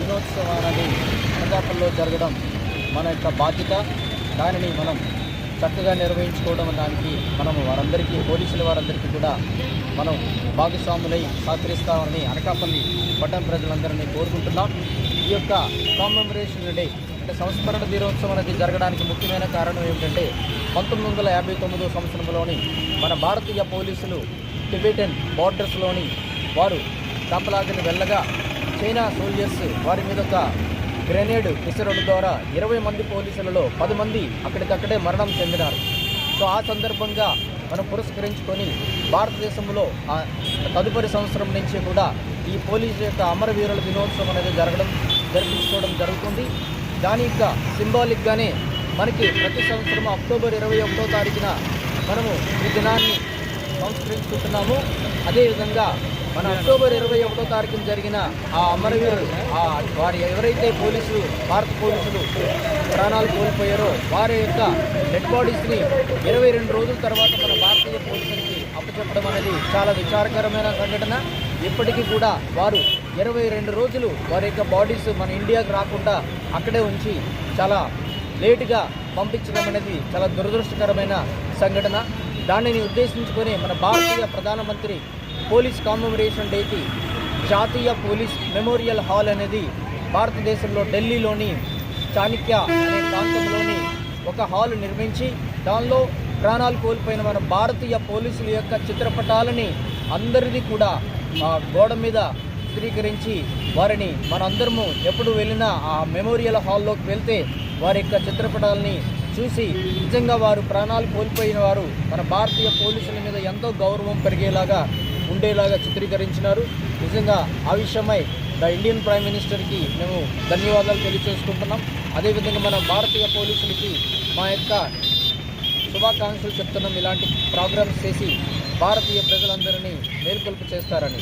దినోత్సవం అనేది అనకాపల్లిలో జరగడం మన యొక్క బాధ్యత. దానిని మనం చక్కగా నిర్వహించుకోవడం దానికి మనము వారందరికీ పోలీసుల వారందరికీ కూడా మనం భాగస్వాములై సహకరిస్తామని అనకాపల్లి పట్టణ ప్రజలందరినీ కోరుకుంటున్నాం. ఈ యొక్క కామెమరేషన్ డే అంటే సంస్మరణ దినోత్సవం అనేది జరగడానికి ముఖ్యమైన కారణం ఏమిటంటే పంతొమ్మిది వందల యాభై తొమ్మిదో సంవత్సరంలోని మన భారతీయ పోలీసులు టిబెటన్ బార్డర్స్లోని వారు కాపలాగిని వెళ్ళగా చైనా సోల్జర్స్ వారి మీద ఒక గ్రెనేడ్ విసరడం ద్వారా ఇరవై మంది పోలీసులలో పది మంది అక్కడికక్కడే మరణం చెందినారు. సో ఆ సందర్భంగా మనం పురస్కరించుకొని భారతదేశంలో తదుపరి సంవత్సరం నుంచి కూడా ఈ పోలీసు యొక్క అమరవీరుల దినోత్సవం అనేది జరగడం జరిపించుకోవడం జరుగుతుంది. దాని యొక్క సింబాలిక్గానే మనకి ప్రతి సంవత్సరం అక్టోబర్ ఇరవై ఒకటో తారీఖున మనము ఈ దినాన్ని సంస్కరించుకుంటున్నాము. అదేవిధంగా మన అక్టోబర్ ఇరవై ఒకటో తారీఖున జరిగిన ఆ అమరవీరు వారు వారి ఎవరైతే పోలీసులు భారత పోలీసులు ప్రాణాలు కోల్పోయారో వారి యొక్క డెడ్ బాడీస్ని ఇరవై రెండు రోజుల తర్వాత మన భారతీయ పోలీసులకి అప్పచెప్పడం అనేది చాలా విచారకరమైన సంఘటన. ఇప్పటికీ కూడా వారు ఇరవై రెండు రోజులు వారి యొక్క బాడీస్ మన ఇండియాకు రాకుండా అక్కడే ఉంచి చాలా లేటుగా పంపించడం అనేది చాలా దురదృష్టకరమైన సంఘటన. దానిని ఉద్దేశించుకొని మన భారతీయ ప్రధానమంత్రి పోలీస్ కామెమరేషన్ డేకి జాతీయ పోలీస్ మెమోరియల్ హాల్ అనేది భారతదేశంలో ఢిల్లీలోని చాణక్య అనే ప్రాంతంలోని ఒక హాల్ నిర్మించి దానిలో ప్రాణాలు కోల్పోయిన మన భారతీయ పోలీసుల యొక్క చిత్రపటాలని అందరిది కూడా ఆ గోడ మీద చిత్రీకరించి వారిని మనందరము ఎప్పుడు వెళ్ళినా ఆ మెమోరియల్ హాల్లోకి వెళ్తే వారి యొక్క చిత్రపటాలని చూసి నిజంగా వారు ప్రాణాలు కోల్పోయిన వారు మన భారతీయ పోలీసుల మీద ఎంతో గౌరవం పెరిగేలాగా ఉండేలాగా చిత్రీకరించినారు. నిజంగా ఆ విషయమై ద ఇండియన్ ప్రైమ్ మినిస్టర్కి మేము ధన్యవాదాలు తెలియజేసుకుంటున్నాం. అదేవిధంగా మన భారతీయ పోలీసులకి మా యొక్క శుభాకాంక్షలు చెప్తున్నాం. ఇలాంటి ప్రోగ్రామ్స్ చేసి భారతీయ ప్రజలందరినీ మేల్కొల్పు చేస్తారని.